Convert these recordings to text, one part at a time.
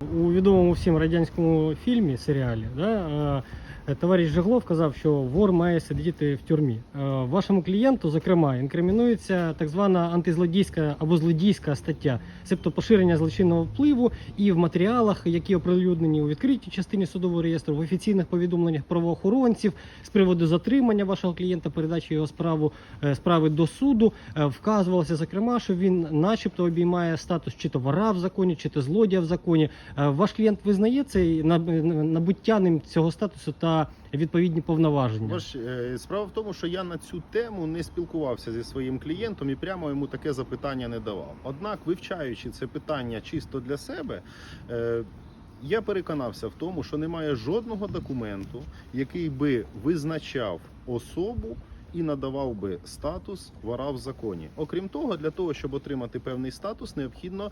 У відомому всім радянському фільмі, серіалі, да, е, товариш Жеглов казав, що вор має сидіти в тюрмі. Е, Вашому клієнту, зокрема, інкримінується так звана антизлодійська або злодійська стаття, себто поширення злочинного впливу і в матеріалах, які оприлюднені у відкритій частині судового реєстру, в офіційних повідомленнях правоохоронців з приводу затримання вашого клієнта, передачі його справу е, справи до суду. Вказувалося зокрема, що він, начебто, обіймає статус чи то вора в законі, чи то злодія в законі. Е, Ваш клієнт визнає цей наб- набуття ним цього статусу та відповідні повноваження. Ваш, е, справа в тому, що я на цю тему не спілкувався зі своїм клієнтом і прямо йому таке запитання не давав. Однак, вивчаючи це питання чисто для себе. е, Я переконався в тому, що немає жодного документу, який би визначав особу і надавав би статус вора в законі. Окрім того, для того, щоб отримати певний статус, необхідно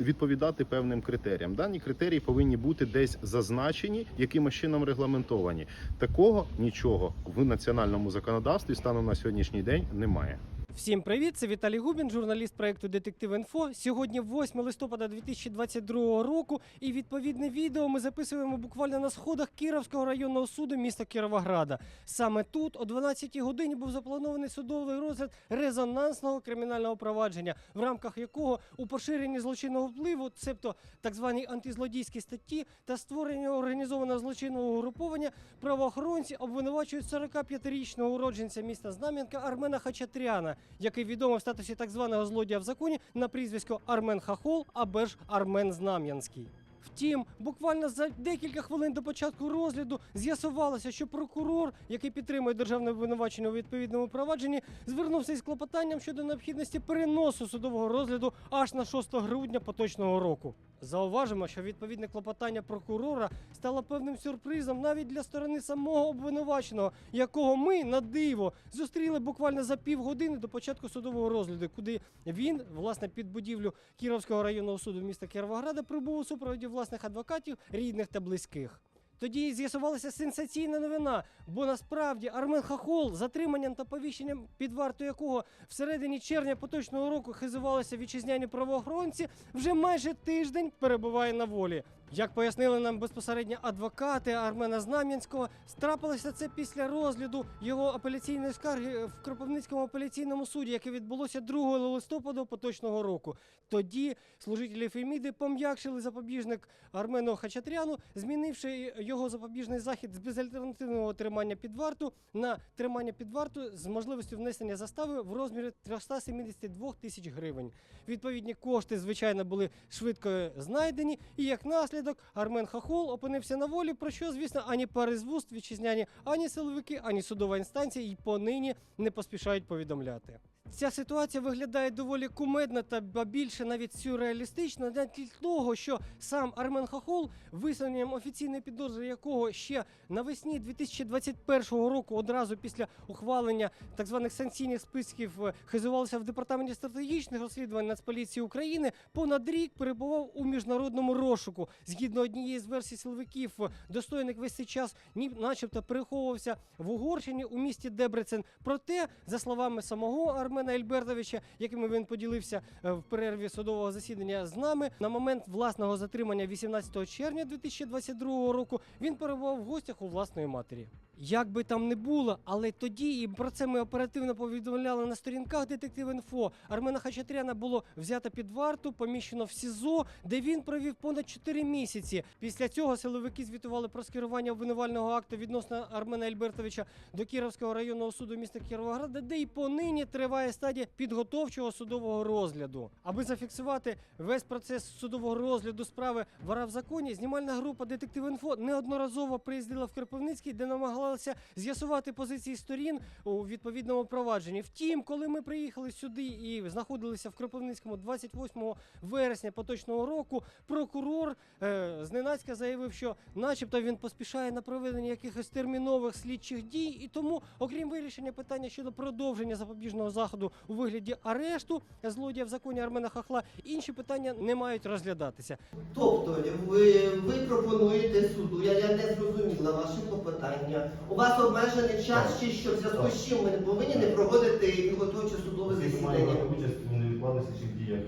відповідати певним критеріям. Дані критерії повинні бути десь зазначені, якимось чином регламентовані. Такого нічого в національному законодавстві станом на сьогоднішній день немає. Всім привіт! Це Віталій Губін, журналіст проекту Детектив Інфо. Сьогодні 8 листопада 2022 року, і відповідне відео ми записуємо буквально на сходах Кіровського районного суду міста Кіровограда. Саме тут о 12 годині був запланований судовий розгляд резонансного кримінального провадження, в рамках якого у поширенні злочинного впливу, цебто так звані антизлодійські статті та створення організованого злочинного угруповання, правоохоронці обвинувачують 45-річного уродженця міста Знам'янка Армена Хачатряна, який відомий в статусі так званого злодія в законі на прізвисько Армен Хахол або ж Армен Знам'янський. Втім, буквально за декілька хвилин до початку розгляду з'ясувалося, що прокурор, який підтримує державне обвинувачення у відповідному провадженні, звернувся із клопотанням щодо необхідності переносу судового розгляду аж на 6 грудня поточного року. Зауважимо, що відповідне клопотання прокурора стало певним сюрпризом навіть для сторони самого обвинуваченого, якого ми на диво зустріли буквально за півгодини до початку судового розгляду, куди він, власне, під будівлю Кіровського районного суду міста Кіровограда прибув у супроводі власних адвокатів, рідних та близьких. Тоді з'ясувалася сенсаційна новина, бо насправді Армен Хахол, затриманням та повіщенням під варту якого всередині червня поточного року хизувалися вітчизняні правоохоронці, вже майже тиждень перебуває на волі. Як пояснили нам безпосередньо адвокати Армена Знам'янського, страпилося це після розгляду його апеляційної скарги в Кропивницькому апеляційному суді, яке відбулося 2 листопада поточного року. Тоді служителі Феміди пом'якшили запобіжник Армену Хачатряну, змінивши його запобіжний захід з безальтернативного тримання під варту на тримання під варту з можливістю внесення застави в розмірі 372 тисяч гривень. Відповідні кошти, звичайно, були швидко знайдені, і як наслідок Армен Хахол опинився на волі, про що, звісно, ані перезвуст вітчизняні, ані силовики, ані судова інстанція і понині не поспішають повідомляти. Ця ситуація виглядає доволі кумедно та більше навіть сюрреалістично, тлі того, що сам Армен Хахол, висуненням офіційної підозри якого ще навесні 2021 року, одразу після ухвалення так званих санкційних списків, е, хизувалися в департаменті стратегічних розслідувань Нацполіції України, понад рік перебував у міжнародному розшуку. Згідно однієї з версій силовиків, е, достойник весь цей час ні, начебто переховувався в Угорщині у місті Дебрецен. Проте, за словами самого Армена Ельбертовича, якими він поділився е, в перерві судового засідання з нами, на момент власного затримання 18 червня 2022 року він перебував в гостях у власної матері. Як би там не було, але тоді і про це ми оперативно повідомляли на сторінках детектив інфо. Армена Хачатряна було взято під варту, поміщено в СІЗО, де він провів понад 4 місяці. Після цього силовики звітували про скерування обвинувального акту відносно Армена Ельбертовича до Кіровського районного суду міста Кіровограда, де і понині триває стадія підготовчого судового розгляду. Аби зафіксувати весь процес судового розгляду справи вора в законі, знімальна група детектив інфо неодноразово приїздила в Кропивницький, де намагалася з'ясувати позиції сторін у відповідному провадженні. Втім, коли ми приїхали сюди і знаходилися в Кропивницькому 28 вересня поточного року, прокурор е, зненацька заявив, що, начебто, він поспішає на проведення якихось термінових слідчих дій, і тому, окрім вирішення питання щодо продовження запобіжного заходу у вигляді арешту злодія в законі Армена Хахла, інші питання не мають розглядатися. Тобто ви, ви пропонуєте суду, я, я не зрозуміла ваше попитання. У вас обмежений час, чи що в зв'язку з чим ми повинні не проводити підготовче судове засідання? має засідання. брати участь у невідкладних чи діях,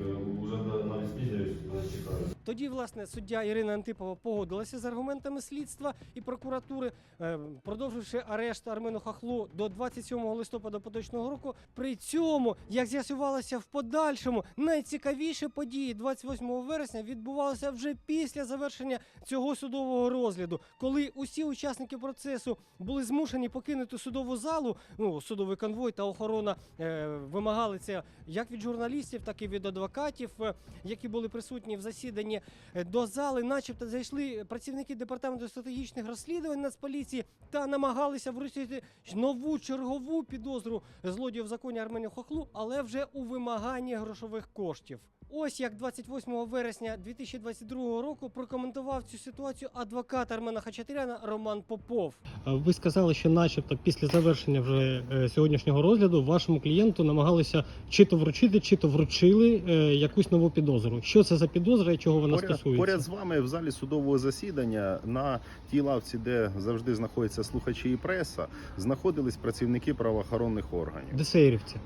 Тоді, власне, суддя Ірина Антипова погодилася з аргументами слідства і прокуратури, е, продовживши арешт Армену Хахлу до 27 листопада поточного року. При цьому, як з'ясувалося в подальшому, найцікавіші події 28 вересня відбувалися вже після завершення цього судового розгляду, коли усі учасники процесу були змушені покинути судову залу. Ну, судовий конвой та охорона е, вимагали це як від журналістів, так і від адвокатів, е, які були присутні в засіданні. Е, До зали, начебто, зайшли працівники департаменту стратегічних розслідувань Нацполіції та намагалися вручити нову чергову підозру злодію в законі Арменію Хохлу, але вже у вимаганні грошових коштів. Ось як 28 вересня 2022 року прокоментував цю ситуацію адвокат Армена Хачатуряна Роман Попов. Ви сказали, що, начебто, після завершення вже е, сьогоднішнього розгляду вашому клієнту намагалися чи то вручити, чи то вручили е, якусь нову підозру. Що це за підозра і чого вона Поряд, стосується? поряд з вами в залі судового засідання на тій лавці, де завжди знаходяться слухачі і преса, знаходились працівники правоохоронних органів. ДСРівці.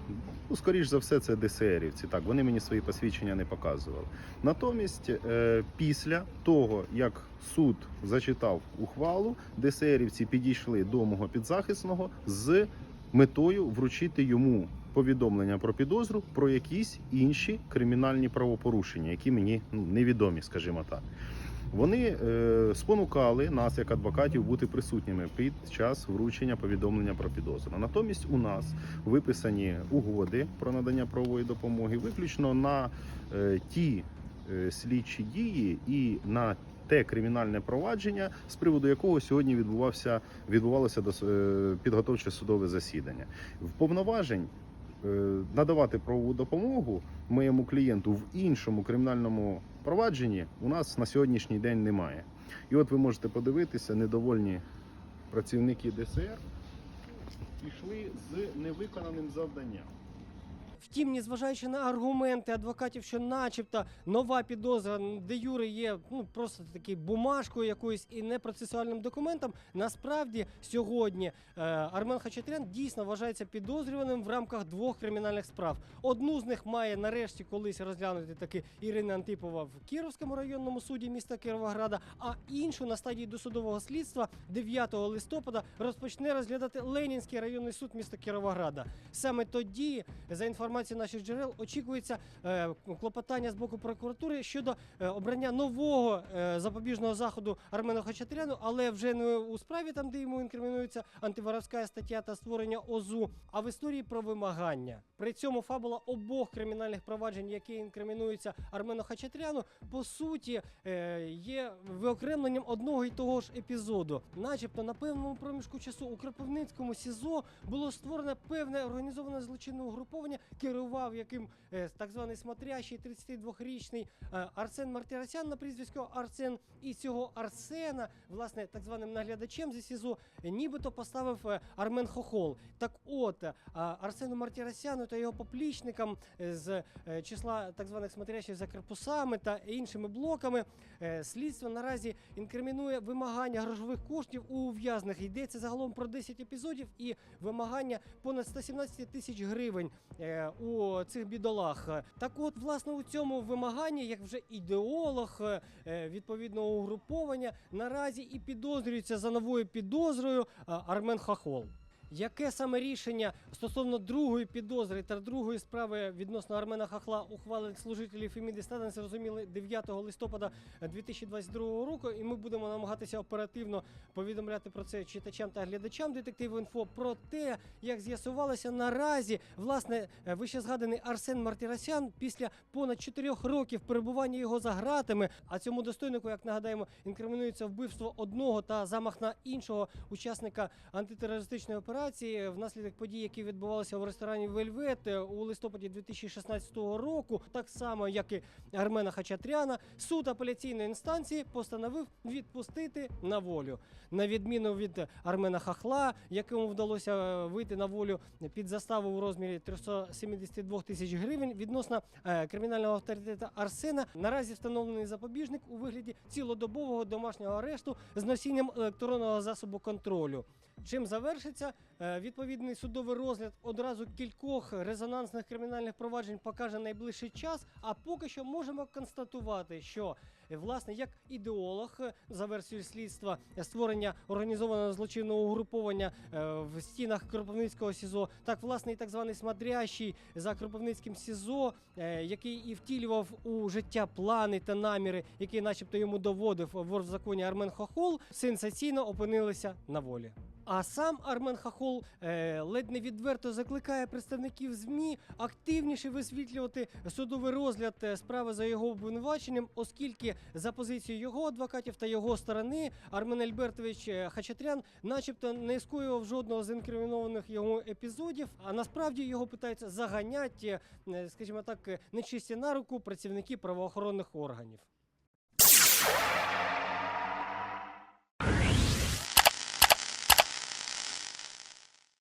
Ну, скоріш за все, це ДСРівці. Так, вони мені свої посвідчення не показували. Натомість, е, після того, як суд зачитав ухвалу, ДСРівці підійшли до мого підзахисного з метою вручити йому повідомлення про підозру про якісь інші кримінальні правопорушення, які мені ну, невідомі, скажімо так. Вони е, спонукали нас, як адвокатів, бути присутніми під час вручення повідомлення про підозру. Натомість у нас виписані угоди про надання правової допомоги, виключно на е, ті е, слідчі дії і на те кримінальне провадження, з приводу якого сьогодні відбувався відбувалося підготовче судове засідання. В повноважень надавати правову допомогу моєму клієнту в іншому кримінальному провадженні у нас на сьогоднішній день немає. І от ви можете подивитися, недовольні працівники ДСР пішли з невиконаним завданням. Втім, незважаючи на аргументи адвокатів, що, начебто, нова підозра де юре є ну просто таки бумажкою якоюсь і не процесуальним документом. Насправді сьогодні е, Армен Хачатрян дійсно вважається підозрюваним в рамках двох кримінальних справ. Одну з них має нарешті колись розглянути таки Ірина Антипова в Кіровському районному суді міста Кіровограда, а іншу на стадії досудового слідства 9 листопада розпочне розглядати Ленінський районний суд міста Кіровограда. Саме тоді, за інформацією наших джерел, очікується е, клопотання з боку прокуратури щодо е, обрання нового е, запобіжного заходу Армену Хачатряну, але вже не у справі, там де йому інкримінується антиворовська стаття та створення ОЗУ, а в історії про вимагання. При цьому фабула обох кримінальних проваджень, які інкримінуються Армену Хачатряну, по суті е, є виокремленням одного і того ж епізоду. Начебто на певному проміжку часу у Кропивницькому СІЗО було створено певне організоване злочинне угруповання, керував яким е, так званий смотрящий 32-річний е, Арсен Мартиросян на прізвисько Арсен. І цього Арсена, власне, так званим наглядачем зі СІЗО, нібито поставив Армен Хохол. Так от, Арсену Мартиросяну та його поплічникам е, з е, числа так званих смотрящих за корпусами та іншими блоками е, слідство наразі інкримінує вимагання грошових коштів у ув'язних. Йдеться загалом про 10 епізодів і вимагання понад 117 тисяч гривень у цих бідолах. Так от, власне, у цьому вимаганні, як вже ідеолог відповідного угруповання, наразі і підозрюється за новою підозрою Армен Хахол. Яке саме рішення стосовно другої підозри та другої справи відносно Армена Хахла ухвалить служителі Феміди стане зрозуміли 9 листопада 2022 року, і ми будемо намагатися оперативно повідомляти про це читачам та глядачам детективу інфо про те, як з'ясувалося наразі власне е, вище згаданий Арсен Мартиросян після понад 4 років перебування його за ґратами. А цьому достойнику, як нагадаємо, інкримінується вбивство одного та замах на іншого учасника антитерористичної операції внаслідок подій, які відбувалися в ресторані Вельвет у листопаді 2016 року, так само як і Армена Хачатряна, суд апеляційної інстанції постановив відпустити на волю. На відміну від Армена Хахла, якому вдалося е, вийти на волю під заставу у розмірі 372 тисяч гривень відносно е, кримінального авторитета Арсена. Наразі встановлений запобіжник у вигляді цілодобового домашнього арешту з носінням електронного засобу контролю. Чим завершиться відповідний судовий розгляд одразу кількох резонансних кримінальних проваджень покаже найближчий час. А поки що можемо констатувати, що е, власне як ідеолог е, за версією слідства е, створення організованого злочинного угруповання е, в стінах Кропивницького СІЗО, так власне і так званий смотрящий за Кропивницьким СІЗО, е, який і втілював у життя плани та наміри, які, начебто, йому доводив вор в законі Армен Хохол, сенсаційно опинилися на волі. А сам Армен Хахол е, ледь не відверто закликає представників ЗМІ активніше висвітлювати судовий розгляд е, справи за його обвинуваченням, оскільки за позицією його адвокатів та його сторони Армен Альбертович е, Хачатрян, начебто, не скоював жодного з інкримінованих його епізодів, а насправді його питаються заганяти, е, скажімо так, нечисті на руку працівники правоохоронних органів.